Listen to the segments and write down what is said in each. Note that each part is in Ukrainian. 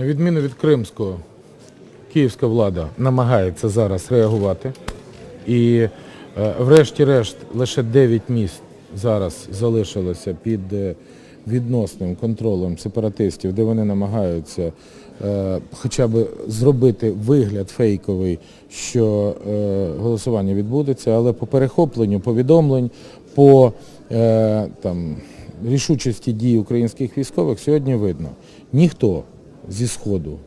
На відміну від Кримського, київська влада намагається зараз реагувати. І е, врешті-решт лише 9 міст зараз залишилося під е, відносним контролем сепаратистів, де вони намагаються е, хоча б зробити вигляд фейковий, що голосування відбудеться, але по перехопленню повідомлень, по там, рішучості дій українських військових сьогодні видно. Ніхто зі Сходу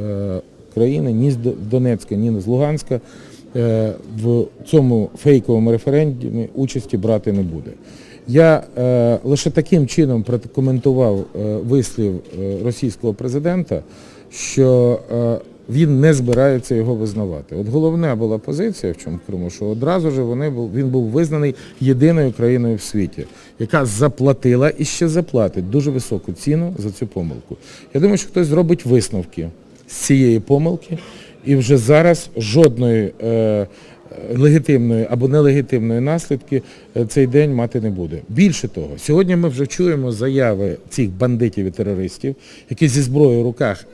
е, країни, ні з Донецька, ні з Луганська е, в цьому фейковому референдумі участі брати не буде. Я е, лише таким чином прокоментував вислів російського президента, що він не збирається його визнавати. От головна була позиція в чому Криму, що одразу ж вони був, він був визнаний єдиною країною в світі, яка заплатила і ще заплатить дуже високу ціну за цю помилку. Я думаю, що хтось зробить висновки з цієї помилки, і вже зараз жодної е, легітимної або нелегітимної наслідки е, цей день мати не буде. Більше того, сьогодні ми вже чуємо заяви цих бандитів і терористів, які зі зброєю в руках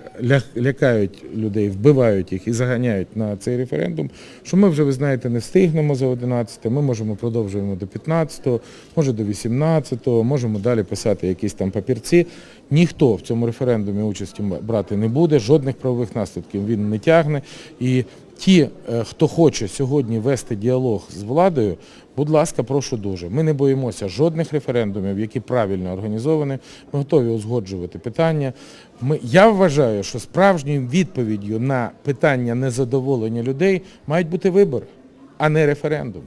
лякають людей, вбивають їх і заганяють на цей референдум, що ми вже, ви знаєте, не встигнемо за 11, ми можемо продовжуємо до 15, може до 18, можемо далі писати якісь там папірці. Ніхто в цьому референдумі участі брати не буде, жодних правових наслідків він не тягне. І ті, е, хто хоче сьогодні вести діалог з владою, будь ласка, прошу дуже. Ми не боїмося жодних референдумів, які правильно організовані. Ми готові узгоджувати питання. Ми, я вважаю, що справжньою відповіддю на питання незадоволення людей мають бути вибори, а не референдум.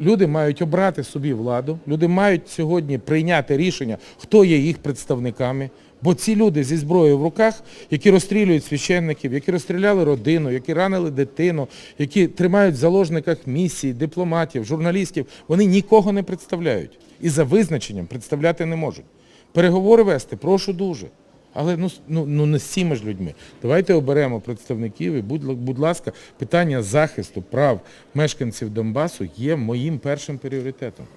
Люди мають обрати собі владу, люди мають сьогодні прийняти рішення, хто є їх представниками. Бо ці люди зі зброєю в руках, які розстрілюють священників, які розстріляли родину, які ранили дитину, які тримають в заложниках місії, дипломатів, журналістів, вони нікого не представляють. І за визначенням представляти не можуть. Переговори вести, прошу дуже. Але ну, ну, ну не з ж людьми. Давайте оберемо представників і, будь, будь ласка, питання захисту прав мешканців Донбасу є моїм першим пріоритетом.